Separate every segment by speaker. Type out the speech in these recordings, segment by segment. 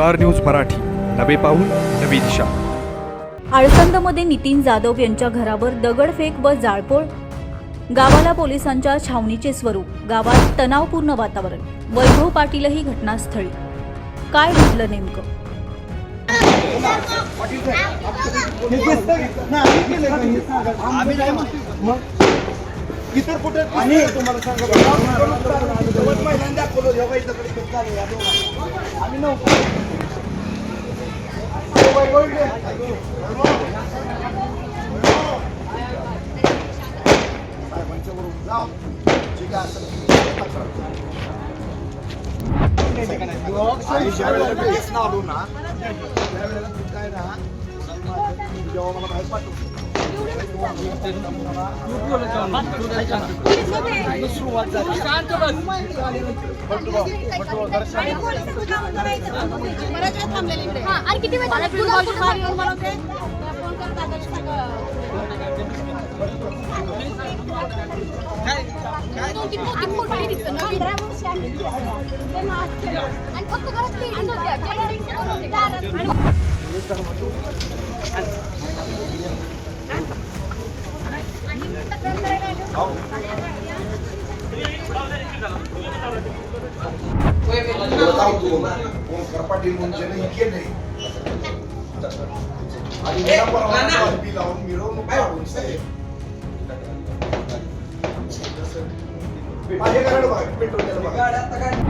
Speaker 1: Star news Marathi. नवे पाऊल नवी दिशा.
Speaker 2: आळसंदमध्ये नितीन जाधव यांच्या घरावर दगडफेक व जाळपोळ? गावाला पोलिसांच्या छावणीचे स्वरूप गावात तणावपूर्ण वातावरण वैभव पाटीलही घटनास्थळी. काय घडलं नेमकं.
Speaker 3: इतर कुठे आणि तुम्हाला सांगा शेवट महिन्यांदा दाखवलं जेव्हा इथं कडे खूप झालं या दोघांना. आम्ही नव्हतो ओ बाई, ओ इकडे. साहेबांच्या बरोबर जाऊ. ठीक आहे, असं. आम्ही ज्या वेळेला केसला आलो ना त्यावेळेला तू काय ना जेव्हा मला बाहेर पाठवतो सुरुवात झाली
Speaker 4: आणि किती वेळ झाला? फक्त घरात ladies होत्या. Gents कोण होते? दारात.
Speaker 3: ओंकार पाटील नाही केलंय आणि लावून मिरवणूक काढून साहेब माझ्या घराकडे बघा पेट्रोल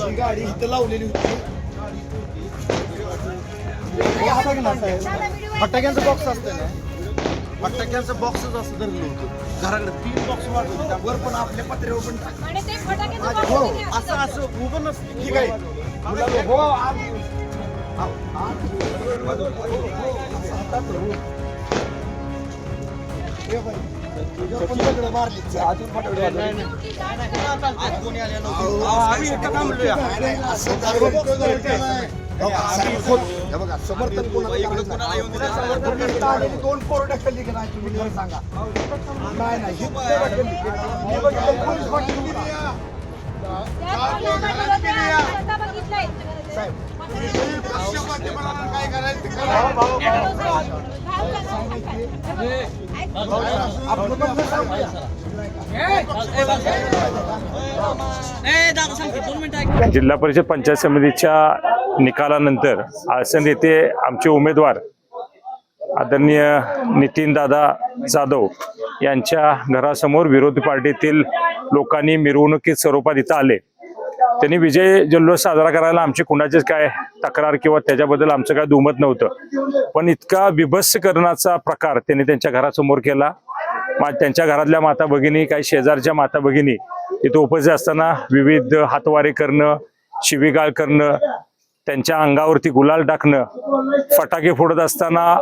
Speaker 3: ही गाडी इथं लावलेली होती. फटाक्यांचं बॉक्स असतं ना फटाक्यांचं बॉक्सच असं धरलं होतं घराकडे तीन बॉक्स वाढवले वर पण आपल्या पत्र्यावर पण टाकले. हो? असं असं उभं नसतं ठीक आहे हो हो. आम्ही बघा, समर्थन कोणाला करायचं नाही. समर्थन इथं आलेली दोन पोरं ढकलली की नाही तुम्ही खरं सांगा नाही नाही इथं ढकलली. हे बघितलं, पोलीस पाटील उभा.
Speaker 4: त्या फटाक्याला त्या आता बघितलंय.
Speaker 3: साहेब आपलं पण सांगा.
Speaker 5: जिल्हा परिषद पंचायत समितीच्या निकालानंतर आसन येथे आमचे उमेदवार आदरणीय नितीनदादा जाधव यांच्या घरासमोर विरोधी पार्टीतील लोकांनी मिरवणुकीत स्वरूपात इथं आले. त्यांनी विजय जल्लोष साजरा करायला आमची कुणाचीच काय तक्रार किंवा त्याच्याबद्दल आमचं काय दुमत नव्हतं. पण इतका विभत्सकरणाचा प्रकार त्यांनी त्यांच्या घरासमोर केला. मा- त्यांच्या घरातल्या माता भगिनी काही शेजारच्या माता भगिनी तिथं उपस्थित असताना विविध हातवारे करणं शिवीगाळ करणं त्यांच्या अंगावरती गुलाल टाकणं फटाके फोडत असताना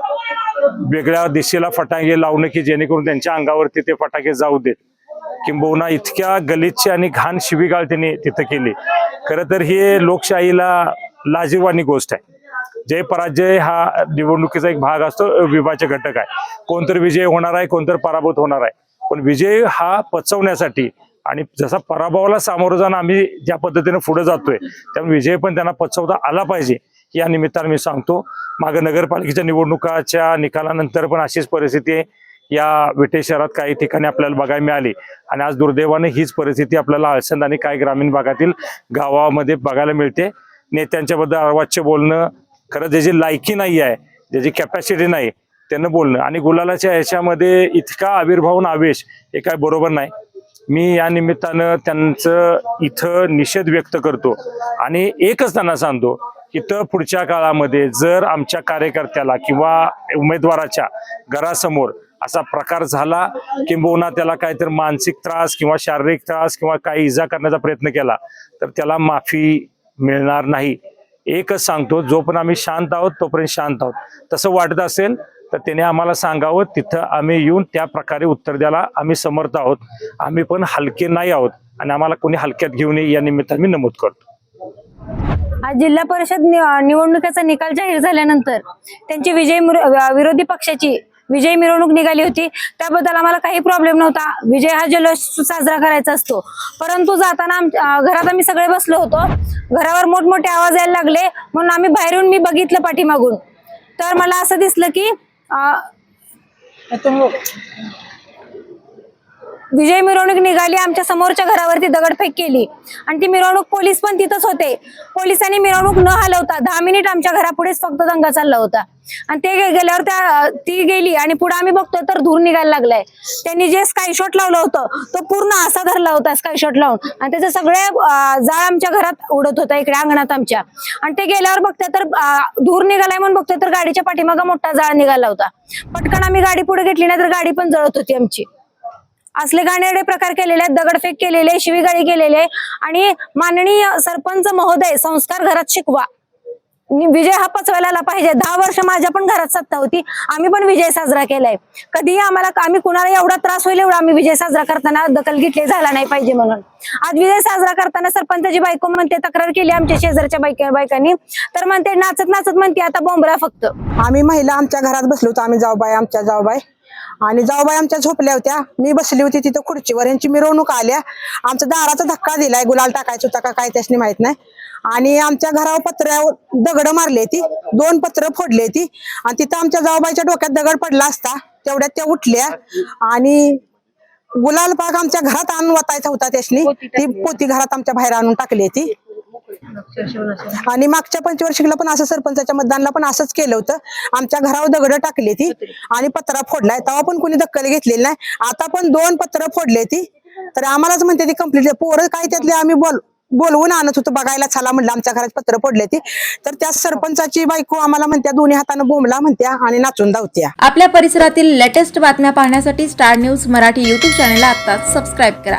Speaker 5: वेगळ्या दिशेला फटाके लावणं की जेणेकरून त्यांच्या अंगावरती ते फटाके जाऊ देत. किंबहुना इतक्या गलिच्छ आणि घाण शिबिगाळ त्यांनी तिथं केली. खरं तर ही लोकशाहीला लाजीवानी गोष्ट आहे. जय पराजय हा निवडणुकीचा एक भाग असतो विभाज्य घटक आहे. कोणतर विजय होणार आहे कोणतर पराभूत होणार आहे. पण विजय हा पचवण्यासाठी आणि जसा पराभवाला सामोरं जाणं आम्ही ज्या पद्धतीने पुढे जातोय त्यामुळे विजय पण त्यांना पचवता आला पाहिजे या निमित्तानं मी सांगतो. मागं नगरपालिकेच्या निवडणुकाच्या निकालानंतर पण अशीच परिस्थिती आहे. या विटे शहरात काही ठिकाणी आपल्याला बघायला मिळाली. आणि आज दुर्दैवाने हीच परिस्थिती आपल्याला आळसंद आणि काही ग्रामीण भागातील गावामध्ये बघायला मिळते. नेत्यांच्याबद्दल अर्वाच्य बोलणं खरं ज्याची लायकी नाही आहे ज्याची कॅपॅसिटी नाही त्यानं बोलणं. आणि गुलालाच्या ह्याच्यामध्ये इतका आविर्भाव आवेश हे काय बरोबर नाही. मी या निमित्तानं त्यांचं इथं निषेध व्यक्त करतो आणि एकच त्यांना सांगतो इथं पुढच्या काळामध्ये जर आमच्या कार्यकर्त्याला किंवा उमेदवाराच्या घरासमोर असा प्रकार झाला किंबहुना त्याला काहीतरी मानसिक त्रास किंवा शारीरिक त्रास किंवा काही इजा करण्याचा प्रयत्न केला तर त्याला माफी मिळणार नाही. एकच सांगतो जोपर्यंत आम्ही शांत आहोत तोपर्यंत शांत आहोत. तसं वाटत असेल तर त्याने आम्हाला सांगावं तिथं आम्ही येऊन त्या प्रकारे उत्तर द्यायला आम्ही समर्थ आहोत. आम्ही पण हलके नाही आहोत आणि आम्हाला कोणी हलक्यात घेऊ नये या निमित्ताने मी नमूद करतो.
Speaker 6: आज जिल्हा परिषद निवडणुकीचा निकाल जाहीर झाल्यानंतर त्यांची विजय विरोधी पक्षाची विजय मिरवणूक निघाली होती. त्याबद्दल आम्हाला काही प्रॉब्लेम नव्हता. विजय हा जल्लोष साजरा करायचा असतो. परंतु जाताना आम- घरात आम्ही सगळे बसलो होतो. घरावर मोठमोठे आवाज यायला लागले. म्हणून आम्ही बाहेरून मी बघितलं पाठीमागून. तर मला असं दिसलं की आ... विजय मिरवणूक निघाली आमच्या समोरच्या घरावरती दगडफेक केली. आणि ती मिरवणूक पोलीस पण तिथंच होते. पोलिसांनी मिरवणूक न हलवता दहा मिनिट आमच्या घरापुढेच फक्त दंगा चालला होता. आणि ते गेल्यावर त्या ती गेली आणि पुढे आम्ही बघतोय तर धूर निघायला लागलाय. त्यांनी जे स्काय शॉट लावलं होतं तो पूर्ण असा धरला होता स्काय शॉट लावून. आणि त्याचं सगळे जाळ आमच्या घरात उडत होता इकडे अंगणात आमच्या. आणि ते गेल्यावर बघते तर धूर निघालाय म्हणून बघतोय तर गाडीच्या पाठीमागा मोठा जाळ निघाला होता. पटकन आम्ही गाडी पुढे घेतली नाही तर गाडी पण जळत होती आमची. असले गाणेरडे प्रकार केलेले आहेत दगडफेक केलेले शिवीगाळी केलेले आणि माननीय सरपंच महोदय संस्कार घरात शिकवा. विजय हा पचवायला पाहिजे. दहा वर्ष माझ्या पण घरात सत्ता होती. आम्ही पण विजय साजरा केलाय. कधीही आम्हाला आम्ही कुणाला एवढा त्रास होईल एवढा आम्ही विजय साजरा करताना दखल घेतली झाला नाही पाहिजे म्हणून. आज विजय साजरा करताना सरपंचाची बायको म्हणते तक्रार केली आमच्या शेजारच्या बायका बायकांनी. तर म्हणते नाचत नाचत म्हणते आता बोंबरा फक्त.
Speaker 7: आम्ही महिला आमच्या घरात बसलो होतो. आम्ही जाऊबाई आमच्या जाऊबाई. आणि जाऊबाई आमच्या झोपल्या होत्या. मी बसली होती तिथं खुर्चीवर. यांची मिरवणूक आल्या आमचा दाराचा धक्का दिलाय. गुलाल टाकायचा होता का काय त्यासनी माहीत नाही. आणि आमच्या घरावर पत्र्यावर दगड मारली ती. दोन पत्र फोडले ती. आणि तिथं आमच्या जाऊबाईच्या डोक्यात दगड पडला असता. तेवढ्यात त्या उठल्या. आणि गुलाल पाक आमच्या घरात आणून वाटायचा होता त्यासनी. ती पोती घरात आमच्या बाहेर आणून टाकली ती. आणि मागच्या पंचवार्षिकला पण असं सरपंचाच्या मतदानला पण असंच केलं होतं. आमच्या घरावर दगड टाकली ती आणि पत्रा फोडलाय. तेव्हा पण कोणी दक्कल घेतलेली नाही. आता पण दोन पत्र फोडले ती. तर आम्हालाच म्हणते ती कंप्लीट पोरं काय त्यातले आम्ही बोल बोलवून आणत होतो बघायला. चला म्हणलं आमच्या घरात पत्र फोडले ती. तर त्या सरपंचाची बायको आम्हाला म्हणत्या दोन्ही हातानं बोंबला म्हणत्या आणि नाचून धावत्या.
Speaker 8: आपल्या परिसरातील लेटेस्ट बातम्या पाहण्यासाठी स्टार न्यूज मराठी यूट्यूब चॅनलला आत्ताच सबस्क्राईब करा.